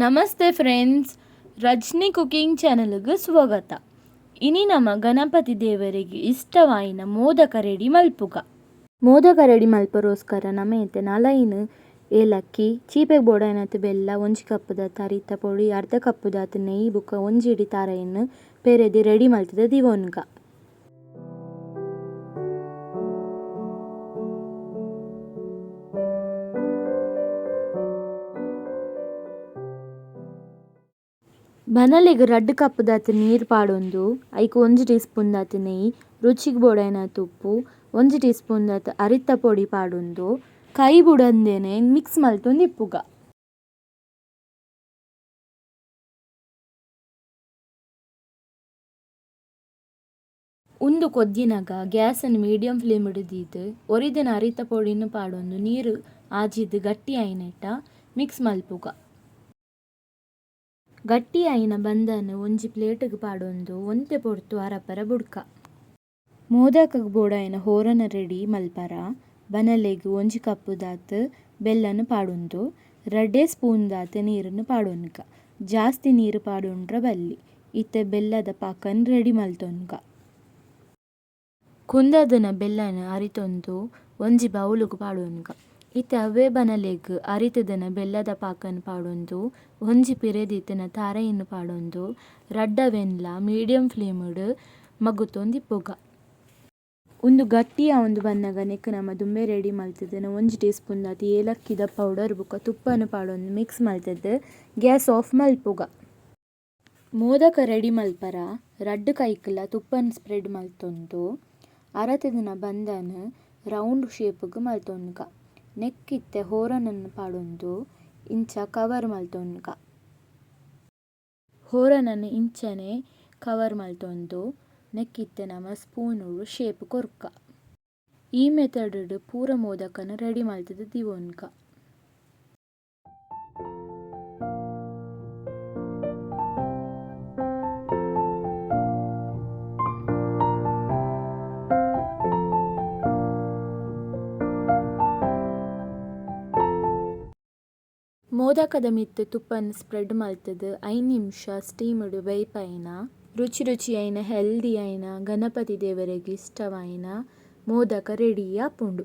ನಮಸ್ತೆ friends, Rajani cooking ಚಾನಲ್ಗೆ ಸ್ವಾಗತ. ಇನಿ ನಮ್ಮ ಗಣಪತಿ ದೇವರಿಗೆ ಇಷ್ಟವಾಯಿನ ಮೋದಕ ರೆಡಿ ಮಲ್ಪುಗ. ಮೋದಕ ರೆಡಿ ಮಲ್ಪರೋಸ್ಕರ ನಮೈತೆ ನಲೈನ್ ಏಲಕ್ಕಿ, ಚೀಪೆ ಬೋಡೈನತ್ ಬೆಲ್ಲ, ಒಂಜಿ ಕಪ್ಪದ ತರಿತ ಪೊಡಿ, ಅರ್ಧ ಕಪ್ಪದ ನೆಯ್ ಬುಕ್ಕ ಒಂಜಿ ಇಡಿ ಪೆರೆದಿ ರೆಡಿ ಮಲ್ತದ ದಿವೊನ್ಗ. ಬನಲಿಗ್ ರಡ್ಡ್ ಕಪ್ ದಾತ್ ನೀರ್ ಪಾಡೊಂದು, ಐಕ್ ಒಂಜಿ ಟೀ ಸ್ಪೂನ್ ದಾತ್ ನೆಯ್ಯಿ ರುಚಿಗ್ ಬೋಡಾಯಿನ ತುಪ್ಪು, ಒಂಜಿ ಟೀ ಸ್ಪೂನ್ ದಾತ್ ಅರಿತ್ತ ಪೊಡಿ ಪಾಡೊಂದು, ಕೈ ಬುಡಂದೆನೆ ಮಿಕ್ಸ್ ಮಲ್ತೊಂದು ಇಪ್ಪುಗ ಉಂದು ಕೊದ್ದಿನಗ ಗ್ಯಾಸನ್ನು ಮೀಡಿಯಂ ಫ್ಲೇಮ್ ಹಿಡಿದಿದ್ದು ಒರಿದಿನ ಅರಿತ ಪೊಡಿನ್ ಪಾಡೊಂದು, ನೀರು ಆಜಿದ್ ಗಟ್ಟಿ ಆಯಿನೆಟ್ಟ ಮಿಕ್ಸ್ ಮಲ್ಪುಗ. ಗಟ್ಟಿ ಆಯಿನ ಬಂದನ್ ಒಂಜಿ ಪ್ಲೇಟ್ಗ್ ಪಾಡೊಂದು, ಒಂತೆ ಪೊರ್ತು ಅರಪರ ಬುಡ್ಕ. ಮೋದಕಗ್ ಬೋಡಾಯಿನ ಹೋರನ ರೆಡಿ ಮಲ್ಪರ, ಬನಲೆಗ್ ಒಂಜಿ ಕಪ್ಪು ದಾತ್ ಬೆಲ್ಲನ್ ಪಾಡೊಂದು, ರಡ್ಡೆ ಸ್ಪೂನ್ ದಾತ ನೀರನ್ನು ಪಾಡೊನ್ಕ. ಜಾಸ್ತಿ ನೀರು ಪಾಡೊಂಡ್ರ ಬಲ್ಲಿ, ಇತ್ತೆ ಬೆಲ್ಲದ ಪಾಕನ್ ರೆಡಿ ಮಲ್ತೊನ್ಕ. ಕುಂದದನ ಬೆಲ್ಲನ ಅರಿತೊಂದು, ಒಂಜಿ ಬೌಲುಗ್ ಪಾಡೊನ್ಗ ಇತ್ತೆ ಅವೇ ಬನಲೆಗ್ ಅರಿತದನ ಬೆಲ್ಲದ ಪಾಕನ್ ಪಾಡೊಂದು ಒಂಜಿ ಪಿರೆದಿತ್ತಿನ ತಾರೆಯಿನ್ ಪಾಡೊಂದು, ರಡ್ಡವೆನ್ಲ ಮೀಡಿಯಂ ಫ್ಲೇಮುಡು ಮಗುತೊಂದಿ ಪೊಗ. ಉಂದು ಗಟ್ಟಿಯ ಒಂದು ಬನ್ನಗ ನೆಕ್ ನಮ ದುಂಬೆ ರೆಡಿ ಮಲ್ತದನ ಒಂಜಿ ಟೀ ಸ್ಪೂನ್ ದಾತಿ ಏಲಕ್ಕಿದ ಪೌಡರ್ ಬೊಕ ತುಪ್ಪನ್ ಪಾಡೊಂದು ಮಿಕ್ಸ್ ಮಾಡ್ತಿದ್ದೆ ಗ್ಯಾಸ್ ಆಫ್ ಮಲ್ಪುಗ ಮೋದಕ ರೆಡಿ ಮಲ್ಪರ ರಡ್ಡು ಕೈಕಲ್ಲ ತುಪ್ಪನ್ ಸ್ಪ್ರೆಡ್ ಮಲ್ತೊಂದು, ಅರತದಿನ ಬಂದನ ರೌಂಡ್ ಶೇಪ್ಗೆ ಮಲ್ತೊನ್ಗ ನೆಕ್ಕ್ ಇತ್ತೆ ಹೋರನನ್ನು ಪಾಡೊಂದು ಇಂಚ ಕವರ್ ಮಲ್ತೊನ್ಗ ಹೋರನನ್ ಇಂಚನೆ ಕವರ್ ಮಲ್ತೊಂದು, ನೆಕ್ಕಿತ್ತೆ ನಮ ಸ್ಪೂನುಡು ಶೇಪ್ ಕೊರ್ಕ. ಈ ಮೆಥಡ್ಡ್ ಪೂರ ಮೋದಕನ ರೆಡಿ ಮಲ್ತುದು ದಿವೊನ್ಗ ಮೋದಕದ ಮಿತ್ತ್ ತುಪ್ಪನ ಸ್ಪ್ರೆಡ್ ಮಲ್ತುದು ಐನ್ ನಿಮಿಷ ಸ್ಟೀಮ್ಡ್ ಬೇಯ್ಪೈನ. ರುಚಿ ರುಚಿ ಐನ ಹೆಲ್ದಿ ಐನ, ಗಣಪತಿ ದೇವರಿಗೆ ಇಷ್ಟವಾಯಿನ ಮೋದಕ ರೆಡಿ ಆಪುಂಡು